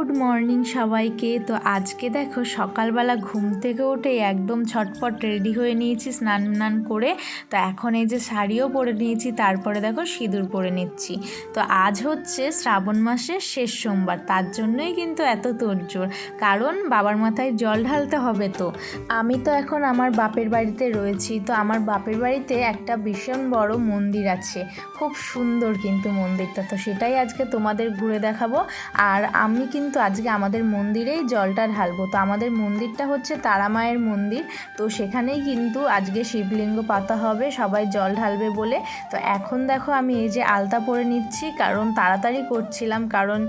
Good morning সবাইকে। তো আজকে দেখো সকালবেলা ঘুম থেকে উঠে একদম ছটপট রেডি হয়ে নিয়েছি স্নান টান করে। তো এখন এই যে শাড়িও পরে নিয়েছি, তারপরে দেখো সিঁদুর পরে নিচ্ছি। তো আজ হচ্ছে শ্রাবণ মাসের শেষ সোমবার, তার জন্যই কিন্তু এত তোড়জোড়। কারণ বাবার মাথায় জল ঢালতে হবে তো। আমি তো এখন আমার বাপের বাড়িতে রয়েছি, তো আমার বাপের বাড়িতে একটা ভীষণ বড় মন্দির আছে। খুব সুন্দর কিন্তু মন্দিরটা, তো সেটাই আজকে তোমাদের ঘুরে দেখাবো। আর আমি কিন্তু আজকে আমাদের মন্দিরেই জলটা ঢালবো। তো আমাদের মন্দিরটা হচ্ছে তারা মায়ের মন্দির। তো সেখানেই কিন্তু আজকে শিবলিঙ্গ পাতা হবে, সবাই জল ঢালবে বলে। তো এখন দেখো আমি এই যে আলতা পরে নিচ্ছি, কারণ তাড়াতাড়ি করছিলাম, কারণ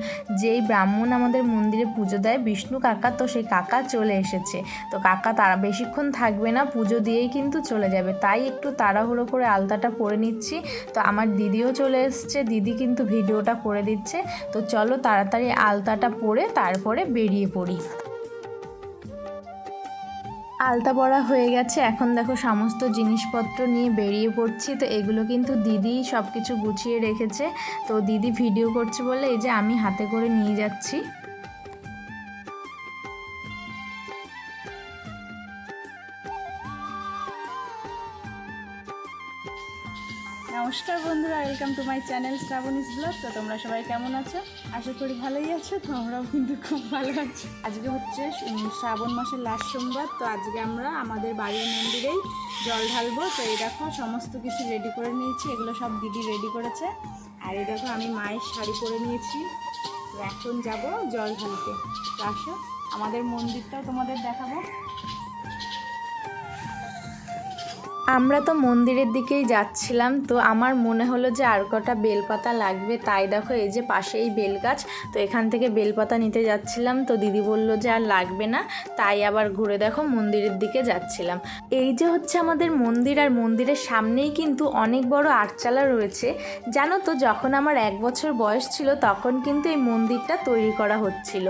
যেই ব্রাহ্মণ আমাদের মন্দিরে পুজো দেয়, বিষ্ণু কাকা, তো সেই কাকা চলে এসেছে। তো কাকা তারা বেশিক্ষণ থাকবে না, পুজো দিয়েই কিন্তু চলে যাবে। তাই একটু তাড়াহুড়ো করে আলতাটা পরে নিচ্ছি। তো আমার দিদিও চলে এসছে, দিদি কিন্তু ভিডিওটা করে দিচ্ছে। তো চলো তাড়াতাড়ি আলতাটা পরে তারপরে বেরিয়ে পড়ি। আলতা পড়া হয়ে গেছে, এখন দেখো সমস্ত জিনিসপত্র নিয়ে বেরিয়ে পড়ছি। তো এগুলো কিন্তু দিদি সব কিছু গুছিয়ে রেখেছে। তো দিদি ভিডিও করছে বলে এই যে আমি হাতে করে নিয়ে যাচ্ছি। নমস্কার welcome to my channel Shrabani's blog তো তোমরা সবাই কেমন আছো? আশা করি ভালোই আছো, তো আমরাও কিন্তু খুব ভালো আছি। আজকে হচ্ছে শ্রাবণ মাসের লাস্ট সোমবার, তো আজকে আমরা আমাদের বাড়ির মন্দিরেই জল ঢালবো। তো এই দেখো, সমস্ত কিছু রেডি করে নিয়েছি, এগুলো সব দিদি রেডি করেছে। আর এই দেখো, আমি মায়ের শাড়ি পরে নিয়েছি। তো এখন যাব জল ঢালতে। তো আসো, আমাদের মন্দিরটাও তোমাদের দেখাবো। আমরা তো মন্দিরের দিকেই যাচ্ছিলাম, তো আমার মনে হলো যে আর কটা বেলপাতা লাগবে। তাই দেখো এই যে পাশেই বেল গাছ তো এখান থেকে বেলপাতা নিতে যাচ্ছিলাম, তো দিদি বলল যে আর লাগবে না, তাই আবার ঘুরে দেখো মন্দিরের দিকে যাচ্ছিলাম। এই যে হচ্ছে আমাদের মন্দির, আর মন্দিরের সামনেই কিন্তু অনেক বড় আটচালা রয়েছে। জানো তো, যখন আমার এক বছর বয়স ছিল, তখন কিন্তু এই মন্দিরটা তৈরি করা হচ্ছিল।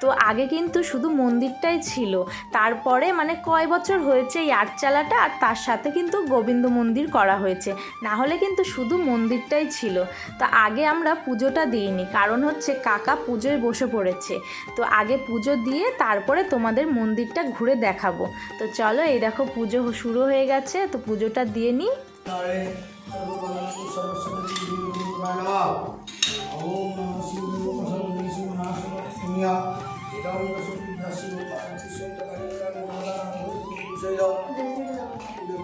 তো আগে কিন্তু শুধু মন্দিরটাই ছিল। তারপরে মানে কয় বছর হয়েছে এই আটচালাটা, আর তার সাথে কিন্তু গোবিন্দ মন্দির করা হয়েছে। না হলে কিন্তু শুধু মন্দিরটাই ছিল। তো আগে আমরা পুজোটা দিইনি, কারণ হচ্ছে কাকা পুজোয় বসে পড়েছে। তো আগে পুজো দিয়ে তারপরে তোমাদের মন্দিরটা ঘুরে দেখাবো। তো চলো এই দেখো পুজো শুরু হয়ে গেছে, তো পুজোটা দিয়ে নিই। ওম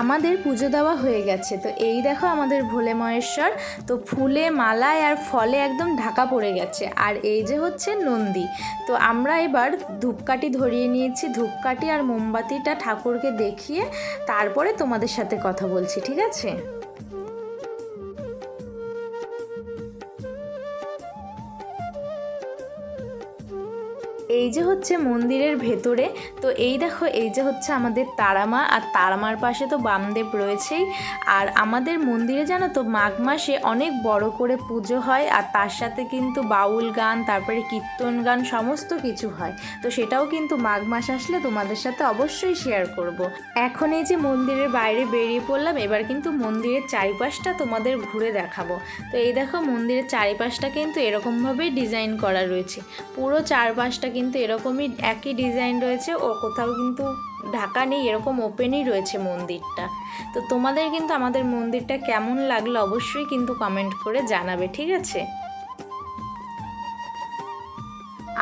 আমাদের পুজো দেওয়া হয়ে গেছে। তো এই দেখো আমাদের ভোলে মহেশ্বর। তো ফুলে, মালায় আর ফলে একদম ঢাকা পড়ে গেছে। আর এই যে হচ্ছে নন্দী। তো আমরা এবার ধূপকাঠি ধরিয়ে নিয়েছি। ধূপকাঠি আর মোমবাতিটা ঠাকুরকে দেখিয়ে তারপরে তোমাদের সাথে কথা বলছি, ঠিক আছে? এই যে হচ্ছে মন্দিরের ভেতরে, তো এই দেখো, এই যে হচ্ছে আমাদের তারামা, আর তারামার পাশে তো বামদেব রয়েছেই। আর আমাদের মন্দিরে জানো তো, মাঘ মাসে অনেক বড় করে পুজো হয়, আর তার সাথে কিন্তু বাউল গান, তারপরে কীর্তন গান, সমস্ত কিছু হয়। তো সেটাও কিন্তু মাঘ মাস আসলে তোমাদের সাথে অবশ্যই শেয়ার করব। এখন এই যে মন্দিরের বাইরে বেরিয়ে পড়লাম, এবার কিন্তু মন্দিরের চারিপাশটা তোমাদের ঘুরে দেখাবো। তো এই দেখো, মন্দিরের চারিপাশটা কিন্তু এরকমভাবেই ডিজাইন করা রয়েছে। পুরো চারপাশটা কিন্তু এরকমই একই ডিজাইন রয়েছে। ও কোথাও কিন্তু ঢাকা নেই, এরকম ওপেনই রয়েছে মন্দিরটা। তো তোমাদের কিন্তু আমাদের মন্দিরটা কেমন লাগল অবশ্যই কিন্তু কমেন্ট করে জানাবে, ঠিক আছে?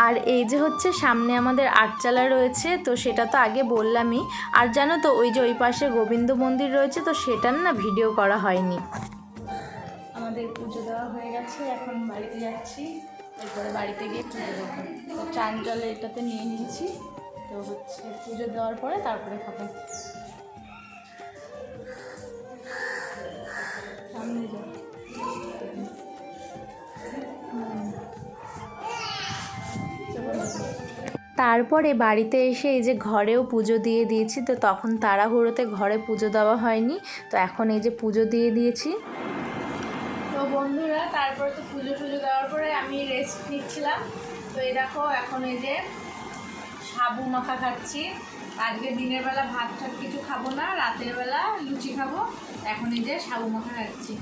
আর এই যে হচ্ছে সামনে আমাদের আটচালা রয়েছে, তো সেটা তো আগে বললামই। আর জানো তো, ওই যে ওই পাশে গোবিন্দ মন্দির রয়েছে, তো সেটার না ভিডিও করা হয়নি। আমাদের পুজো দেওয়া হয়ে গেছে, এখন বাড়িতে যাচ্ছি। এরপরে বাড়িতে গিয়ে পুজো দেবো। তো চান জলে এটাতে নিয়ে নিয়েছি। তো হচ্ছে পুজো দেওয়ার পরে তারপরে খাব। তারপরে বাড়িতে এসে এই যে ঘরেও পুজো দিয়ে দিয়েছি, তো তখন তাড়াহুড়োতে ঘরে পুজো দেওয়া হয়নি। তো এখন এই যে পুজো দিয়ে দিয়েছি। তো বন্ধুরা, তারপরে তো পুজো টুজো দেওয়ার পরে আমি রেস্ট নিচ্ছিলাম। তো এই দেখো, এখন এই যে সাবু মাখা খাচ্ছি। আজকে দিনের বেলা ভাত টাত কিছু খাব না, রাতের বেলা লুচি খাব। এখন এই যে সাবু মাখা খাচ্ছি।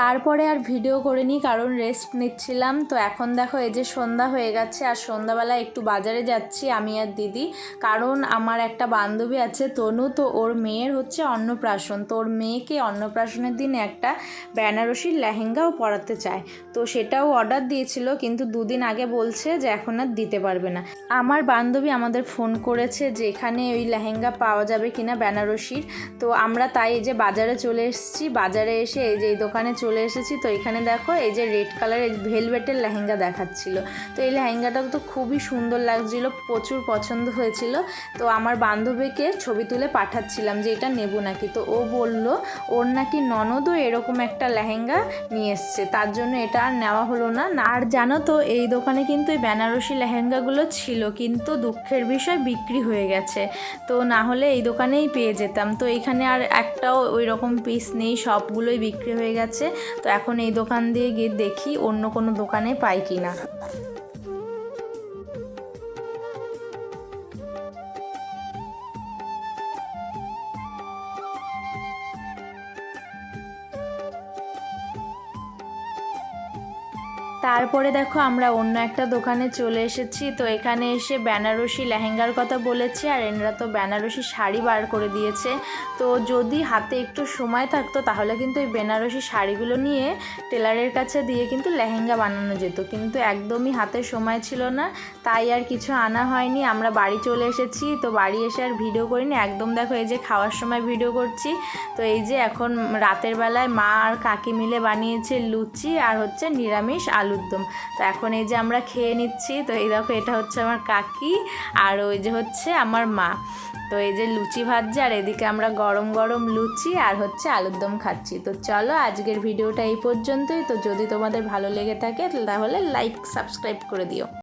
তারপরে আর ভিডিও করিনি, কারণ রেস্ট নিচ্ছিলাম। তো এখন দেখো এই যে সন্ধ্যা হয়ে গেছে, আর সন্ধ্যাবেলা একটু বাজারে যাচ্ছি আমি আর দিদি। কারণ আমার একটা বান্ধবী আছে তনু, তো ওর মেয়ের হচ্ছে অন্নপ্রাশন। তো ওর মেয়েকে অন্নপ্রাশনের দিন একটা বেনারসি লেহেঙ্গাও পরাতে চায়। তো সেটাও অর্ডার দিয়েছিল, কিন্তু দুদিন আগে বলছে যে এখন আর দিতে পারবে না। আমার বান্ধবী আমাদের ফোন করেছে যে এখানে ওই লেহেঙ্গা পাওয়া যাবে কিনা বেনারসির। তো আমরা তাই এই যে বাজারে চলে এসেছি। বাজারে এসে এই যে এই দোকানে চলে এসেছি। তো এখানে দেখো এই যে রেড কালারের ভেলভেটের লেহেঙ্গা দেখাচ্ছিল। তো এই লেহেঙ্গাটা তো খুবই সুন্দর লাগছিল, প্রচুর পছন্দ হয়েছিল। তো আমার বান্ধবীকে ছবি তুলে পাঠাচ্ছিলাম যে এটা নেব নাকি। তো ও বলল, ওর নাকি ননদও এরকম একটা লেহেঙ্গা নিয়ে এসছে, তার জন্য এটা আর নেওয়া হলো না। আর জানো তো, এই দোকানে কিন্তু এই বেনারসি লেহেঙ্গাগুলো ছিল, কিন্তু দুঃখের বিষয় বিক্রি হয়ে গেছে। তো না হলে এই দোকানেই পেয়ে যেতাম। তো এখানে আর একটাও ওই রকম পিস নেই, সবগুলোই বিক্রি হয়ে গেছে। তো এখন এই দোকান দিয়ে গিয়ে দেখি অন্য কোনো দোকানে পাই কি না তারপরে দেখো আমরা অন্য একটা দোকানে চলে এসেছি। তো এখানে এসে বেনারসি লেহেঙ্গার কথা বলেছে আর এনারা তো বেনারসি শাড়ি বার করে দিয়েছে। তো যদি হাতে একটু সময় থাকতো তাহলে কিন্তু এই বেনারসি শাড়িগুলো নিয়ে টেলারের কাছে দিয়ে কিন্তু লেহেঙ্গা বানানো যেত। কিন্তু একদমই হাতে সময় ছিল না, তাই আর কিছু আনা হয়নি। আমরা বাড়ি চলে এসেছি, তো বাড়ি এসে আর ভিডিও করিনি। একদম দেখো এই যে খাওয়ার সময় ভিডিও করছি। তো এই যে এখন রাতের বেলায় মা আর কাকি মিলে বানিয়েছে লুচি আর হচ্ছে নিরামিষ আলুর দম তো এখন এই যে আমরা খেয়ে নিচ্ছি, তো এই দেখো এটা হচ্ছে আমার কাকি আর ওই যে হচ্ছে আমার মা। তো এই যে লুচি ভাজছে আর এদিকে আমরা গরম গরম লুচি আর হচ্ছে আলুর দম খাচ্ছি। তো চলো আজকের ভিডিওটা এই পর্যন্তই। তো যদি তোমাদের ভালো লেগে থাকে তাহলে লাইক সাবস্ক্রাইব করে দিও।